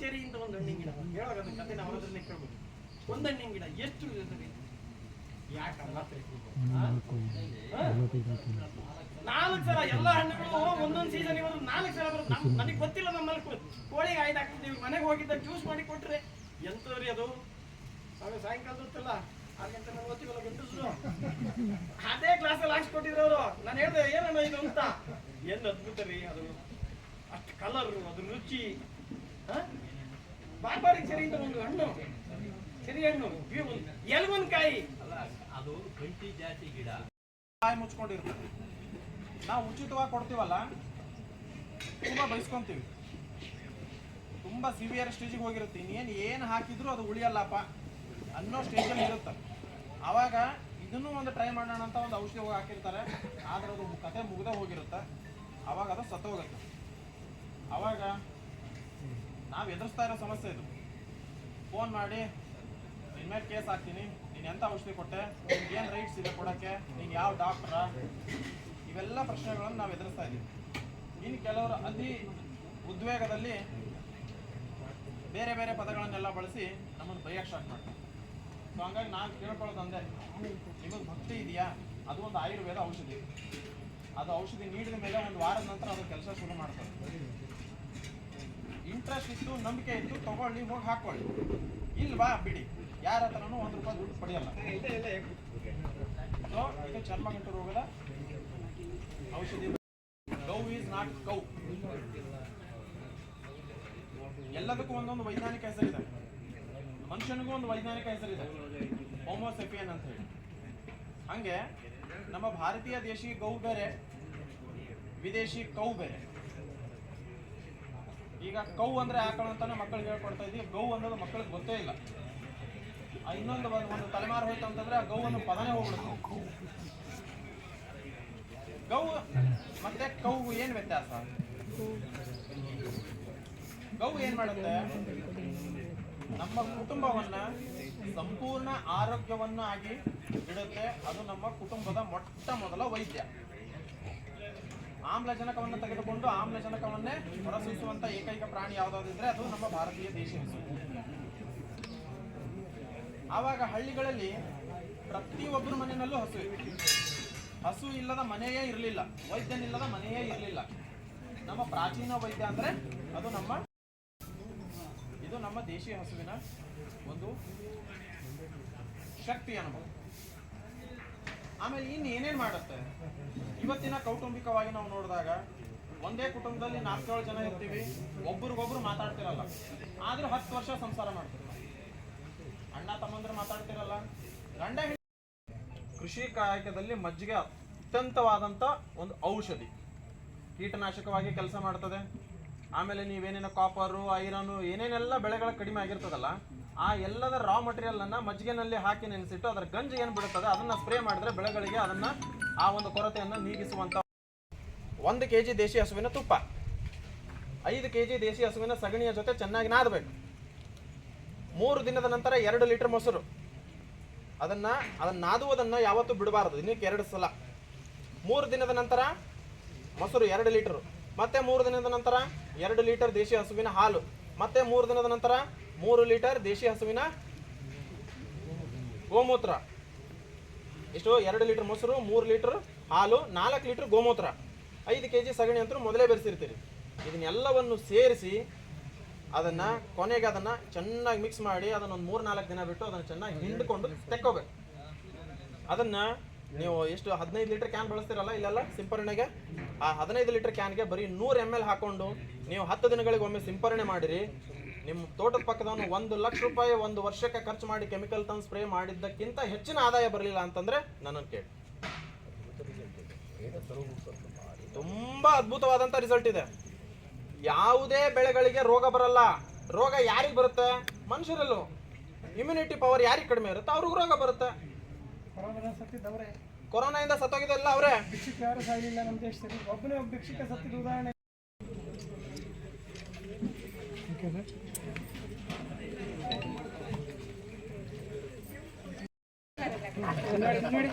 Cherry ಅಂತ ಒಂದು ಹಣ್ಣಿನ ಗಿಡ ಹೇಳುವಾಗ ಅದನ್ನ ಕತೆ ನಾವು ಅದನ್ನೇ ಕೇಳ್ಬೋದು. ಒಂದು ಹಣ್ಣಿನ ಗಿಡ ಎಷ್ಟು ಇರ್ತದೆ ಯಾಕಲ್ಲ ನಾಲ್ಕು ಸಲ ಎಲ್ಲ ಹಣ್ಣುಗಳು ಒಂದೊಂದು ಸೀಸನ್ ಇವರು ನಾಲ್ಕು ಸಲ ಬರುತ್ತೆ ನನಗೆ ಗೊತ್ತಿಲ್ಲ ನಮ್ಮಲ್ಲಿ ಕೋಳಿಗೆ ಆಯ್ದು ಹಾಕ್ತಿದ್ದೀವಿ ಮನೆಗೆ ಹೋಗಿದ್ದ ಜ್ಯೂಸ್ ಮಾಡಿ ಕೊಟ್ರೆ. ಎಂತವ್ರಿ ಅದು? ಆಮೇಲೆ ಸಾಯಂಕಾಲ ಗೊತ್ತಿಲ್ಲ ಹಾಗಂತ ನಾವು ಓದ್ತೀವಲ್ಲ ಗಂಟಲು ಅದೇ ಕ್ಲಾಸಲ್ಲಿ ಹಾಕ್ಸ್ಕೊಟ್ಟಿದ್ರು ಅವರು ನಾನು ಹೇಳಿದೆ ಏನಣ್ಣ ಇದು ಅಂತ. ಏನು ಅದ್ಭುತ ರೀ ಅದು. ಅಷ್ಟು ಕಲರ್ ಅದು ರುಚಿ. ಬಾರ್ಬಾರಿಕ್ ಸರಿ ಒಂದು ಹಣ್ಣು ಹಣ್ಣು ಕಾಯಿ ಅದು ಗಂಟಿ ಜಾತಿ ಗಿಡ ಕಾಯಿ ಮುಚ್ಕೊಂಡಿರ್ತದೆ ನಾವು ಉಚಿತವಾಗಿ ಕೊಡ್ತೀವಲ್ಲ, ತುಂಬಾ ಬಯಸ್ಕೊಂತೀವಿ ತುಂಬಾ ಸಿವಿಯರ್ ಸ್ಟೇಜಿಗೆ ಹೋಗಿರುತ್ತೆ. ಇನ್ನೇನು ಏನು ಹಾಕಿದ್ರು ಅದು ಉಳಿಯಲ್ಲಪ್ಪ ಅನ್ನೋ ಸ್ಟೇಜಲ್ಲಿ ಇರುತ್ತೆ. ಆವಾಗ ಇದನ್ನು ಒಂದು ಟ್ರೈ ಮಾಡೋಣ ಅಂತ ಒಂದು ಔಷಧಿ ಹೋಗಿ ಹಾಕಿರ್ತಾರೆ. ಆದ್ರೆ ಅದು ಕತೆ ಮುಗ್ದೇ ಹೋಗಿರುತ್ತೆ. ಅವಾಗ ಅದು ಸತ್ತೋಗುತ್ತೆ. ಅವಾಗ ನಾವು ಎದುರಿಸ್ತಾ ಇರೋ ಸಮಸ್ಯೆ ಇದು. ಫೋನ್ ಮಾಡಿ ನಿನ್ನ ಮೇಲೆ ಕೇಸ್ ಹಾಕ್ತೀನಿ, ನೀನು ಎಂಥ ಔಷಧಿ ಕೊಟ್ಟೆ ನಿಮ್ಗೆ ಏನು ರೈಟ್ಸ್ ಇದೆ ಕೊಡೋಕ್ಕೆ, ನೀನು ಯಾವ ಡಾಕ್ಟ್ರಾ ಇವೆಲ್ಲ ಪ್ರಶ್ನೆಗಳನ್ನು ನಾವು ಎದುರಿಸ್ತಾ ಇದ್ದೀವಿ. ಇನ್ನು ಕೆಲವರು ಅತಿ ಉದ್ವೇಗದಲ್ಲಿ ಬೇರೆ ಬೇರೆ ಪದಗಳನ್ನೆಲ್ಲ ಬಳಸಿ ನಮ್ಮನ್ನು ಬೈಯಕ್ಕೆ ಸ್ಟಾರ್ಟ್ ಮಾಡ್ತಾರೆ. ಸೊ ಹಂಗಾಗಿ ನಾನು ಕೇಳ್ಕೊಳ್ಳೋದಂದೆ ನಿಮಗೆ ಭಕ್ತಿ ಇದೆಯಾ? ಅದು ಒಂದು ಆಯುರ್ವೇದ ಔಷಧಿ. ಅದು ಔಷಧಿ ನೀಡಿದ ಮೇಲೆ ಒಂದು ವಾರದ ನಂತರ ಅದು ಕೆಲಸ ಶುರು ಮಾಡ್ತದೆ. ಇಂಟ್ರೆಸ್ಟ್ ಇತ್ತು, ನಂಬಿಕೆ ಇತ್ತು, ತಗೊಳ್ಳಿ ಹೋಗಿ ಹಾಕೊಳ್ಳಿ. ಇಲ್ವಾ? ಬಿಡಿ. ಯಾರ ಹತ್ರನೂ ಒಂದು ರೂಪಾಯಿ ದುಡ್ಡು ಪಡೆಯಲ್ಲ. ಸೊ ಇದು ಚರ್ಮಗಂಟು ರೋಗದ ಔಷಧಿ. ಕೌ ಈಸ್ ನಾಟ್ ಕೌ ಎಲ್ಲದಕ್ಕೂ ಒಂದೊಂದು ವೈಜ್ಞಾನಿಕ ಹೆಸರಿದೆ. ಮನುಷ್ಯನಿಗೂ ಒಂದು ವೈಜ್ಞಾನಿಕ ಹೆಸರಿದೆ. ಹೋಮೋಸೆಪಿಯನ್ ಅಂತ ಹೇಳಿ. ಹಂಗೆ ನಮ್ಮ ಭಾರತೀಯ ದೇಶಿ ಗೌ ಬೇರೆ, ವಿದೇಶಿ ಕೌ ಬೇರೆ. ಈಗ ಕೌ ಅಂದ್ರೆ ಆಕಳು ಅಂತಾನೆ ಮಕ್ಕಳಿಗೆ ಹೇಳ್ಕೊಡ್ತಾ ಇದ್ದೀವಿ. ಗೌ ಅನ್ನೋದು ಮಕ್ಕಳಿಗೆ ಗೊತ್ತೇ ಇಲ್ಲ. ಇನ್ನೊಂದು ಒಂದು ಒಂದು ತಲೆಮಾರು ಹೋಯ್ತು ಅಂತಂದ್ರೆ ಆ ಗೌವನ್ನು ಅನ್ನೋ ಪದನೇ ಹೋಗ್ಬಿಡುತ್ತೆ. ಗೌ ಮತ್ತೆ ಕೌ ಏನ್ ವ್ಯತ್ಯಾಸ? ಗೌ ಏನ್ ಮಾಡುತ್ತೆ? ನಮ್ಮ ಕುಟುಂಬವನ್ನ ಸಂಪೂರ್ಣ ಆರೋಗ್ಯವನ್ನಾಗಿ ಇಡುತ್ತೆ ಅದು ನಮ್ಮ ಕುಟುಂಬದ ಮೊಟ್ಟ ಮೊದಲ ವೈದ್ಯ. ಆಮ್ಲಜನಕವನ್ನು ತೆಗೆದುಕೊಂಡು ಆಮ್ಲಜನಕವನ್ನೇ ಹೊರಸೂಸುವಂತ ಏಕೈಕ ಪ್ರಾಣಿ ಯಾವುದಾದಿದ್ರೆ ಅದು ನಮ್ಮ ಭಾರತೀಯ ದೇಶ ಆವಾಗ ಹಳ್ಳಿಗಳಲ್ಲಿ ಪ್ರತಿಯೊಬ್ಬರ ಮನೆಯಲ್ಲೂ ಹಸು ಹಸು ಇಲ್ಲದ ಮನೆಯೇ ಇರಲಿಲ್ಲ. ವೈದ್ಯನಿಲ್ಲದ ಮನೆಯೇ ಇರಲಿಲ್ಲ. ನಮ್ಮ ಪ್ರಾಚೀನ ವೈದ್ಯ ಅಂದ್ರೆ ಅದು ನಮ್ಮ ಇದು ನಮ್ಮ ದೇಶೀಯ ಹಸುವಿನ ಒಂದು ಶಕ್ತಿ ಅನುಭವ. ಆಮೇಲೆ ಇನ್ನು ಏನೇನು ಮಾಡುತ್ತೆ? ಇವತ್ತಿನ ಕೌಟುಂಬಿಕವಾಗಿ ನಾವು ನೋಡಿದಾಗ ಒಂದೇ ಕುಟುಂಬದಲ್ಲಿ ನಾಲ್ಕೇಳು ಜನ ಇರ್ತೀವಿ, ಒಬ್ರಿಗೊಬ್ರು ಮಾತಾಡ್ತಿರಲ್ಲ. ಆದ್ರೂ ಹತ್ತು ವರ್ಷ ಸಂಸಾರ ಮಾಡ್ತಿರಲ್ಲ ಅಣ್ಣ, ತಮ್ಮಂದ್ರೆ ಮಾತಾಡ್ತಿರಲ್ಲ. ಗಂಡ ಕೃಷಿ ಕಾಯಕದಲ್ಲಿ ಮಜ್ಜಿಗೆ ಅತ್ಯಂತವಾದಂಥ ಒಂದು ಔಷಧಿ. ಕೀಟನಾಶಕವಾಗಿ ಕೆಲಸ ಮಾಡ್ತದೆ. ಆಮೇಲೆ ನೀವೇನೇನೋ ಕಾಪರು ಐರನು ಏನೇನೆಲ್ಲ ಬೆಳೆಗಳ ಕಡಿಮೆ ಆಗಿರ್ತದಲ್ಲ ಆ ಎಲ್ಲದ ರಾ ಮಟೀರಿಯಲ್ ಅನ್ನ ಮಜ್ಜಿಗೆನಲ್ಲಿ ಹಾಕಿ ನೆನೆಸಿಟ್ಟು ಅದರ ಗಂಜಿ ಏನು ಬಿಡುತ್ತದೆ, ಅದನ್ನ ಸ್ಪ್ರೇ ಮಾಡಿದ್ರೆ ಬೆಳೆಗಳಿಗೆ ಅದನ್ನ ಆ ಒಂದು ಕೊರತೆಯನ್ನು ನೀಗಿಸುವಂತ ಒಂದು ಕೆ ಜಿ ದೇಶಿ ಹಸುವಿನ ತುಪ್ಪ. ಐದು ಕೆ ಜಿ ದೇಶಿ ಹಸುವಿನ ಸಗಣಿಯ ಜೊತೆ ಚೆನ್ನಾಗಿ ನಾದಬೇಕು. ಮೂರು ದಿನದ ನಂತರ ಎರಡು ಲೀಟರ್ ಮೊಸರು. ಅದನ್ನ ಅದನ್ನ ನಾದುವುದನ್ನ ಯಾವತ್ತೂ ಬಿಡಬಾರದು, ದಿನಕ್ಕೆ ಎರಡು ಸಲ. ಮೂರು ದಿನದ ನಂತರ ಮೊಸರು ಎರಡು ಲೀಟರ್ ಮತ್ತೆ ಮೂರು ದಿನದ ನಂತರ ಎರಡು ಲೀಟರ್ ದೇಶಿ ಹಸುವಿನ ಹಾಲು. ಮತ್ತೆ ಮೂರು ದಿನದ ನಂತರ ಮೂರು ಲೀಟರ್ ದೇಶಿ ಹಸುವಿನ ಗೋಮೂತ್ರ. ಎಷ್ಟು? ಎರಡು ಲೀಟರ್ ಮೊಸರು, ಮೂರು ಲೀಟರ್ ಹಾಲು, ನಾಲ್ಕು ಲೀಟರ್ ಗೋಮೂತ್ರ. ಐದು ಕೆ ಜಿ ಸಗಣಿ ಅಂತೂ ಮೊದಲೇ ಬೆರೆಸಿರ್ತೀರಿ. ಇದನ್ನೆಲ್ಲವನ್ನು ಸೇರಿಸಿ ಅದನ್ನು ಕೊನೆಗೆ ಅದನ್ನು ಚೆನ್ನಾಗಿ ಮಿಕ್ಸ್ ಮಾಡಿ ಅದನ್ನ ಒಂದು ಮೂರು ನಾಲ್ಕು ದಿನ ಬಿಟ್ಟು ಅದನ್ನು ಚೆನ್ನಾಗಿ ಹಿಂಡ್ಕೊಂಡು ತೆಕ್ಕೋಬೇಕು. ಅದನ್ನು ನೀವು ಎಷ್ಟು? ಹದಿನೈದು ಲೀಟರ್ ಕ್ಯಾನ್ ಬಳಸ್ತೀರಲ್ಲ ಇಲ್ಲೆಲ್ಲ ಸಿಂಪರಣೆಗೆ? ಆ ಹದಿನೈದು ಲೀಟರ್ ಕ್ಯಾನ್ಗೆ ಬರೀ ನೂರು ಎಂ ಎಲ್ ಹಾಕೊಂಡು ನೀವು ಹತ್ತು ದಿನಗಳಿಗೆ ಒಮ್ಮೆ ಸಿಂಪರಣೆ ಮಾಡಿರಿ. ನಿಮ್ಮ ತೋಟದ ಪಕ್ಕದವನು ಒಂದು ಲಕ್ಷ ರೂಪಾಯಿ ಒಂದು ವರ್ಷಕ್ಕೆ ಖರ್ಚು ಮಾಡಿ ಕೆಮಿಕಲ್ ತಂದು ಸ್ಪ್ರೇ ಮಾಡಿದ್ದಕ್ಕಿಂತ ಹೆಚ್ಚಿನ ಆದಾಯ ಬರಲಿಲ್ಲ ಅಂತಂದ್ರೆ ನನ್ನನ್ನು ಕೇಳಿ. ತುಂಬಾ ಅದ್ಭುತವಾದಂತ ರಿಸಲ್ಟ್ ಇದೆ. ಯಾವುದೇ ಬೆಳೆಗಳಿಗೆ ರೋಗ ಬರಲ್ಲ. ರೋಗ ಯಾರಿಗೆ ಬರುತ್ತೆ? ಮನುಷ್ಯರಲ್ಲೂ. ಇಮ್ಯುನಿಟಿ ಪವರ್ ಯಾರಿಗೆ ಕಡಿಮೆ ಇರುತ್ತೆ? ಅವ್ರಿಗೂ ರೋಗ ಬರುತ್ತೆ. ಕೊರೋನಾ ಸತ್ತಿದ್ದವ್ರೆ ಕೊರೋನಾಯಿಂದ ಸತ್ತೋಗಿದ್ದೆಲ್ಲ ಅವರೇ. ಒಬ್ಬನೇ ಒಬ್ಬ ಭಿಕ್ಷಕ ಸತ್ತಿದ ಉದಾಹರಣೆ ನೋಡಿ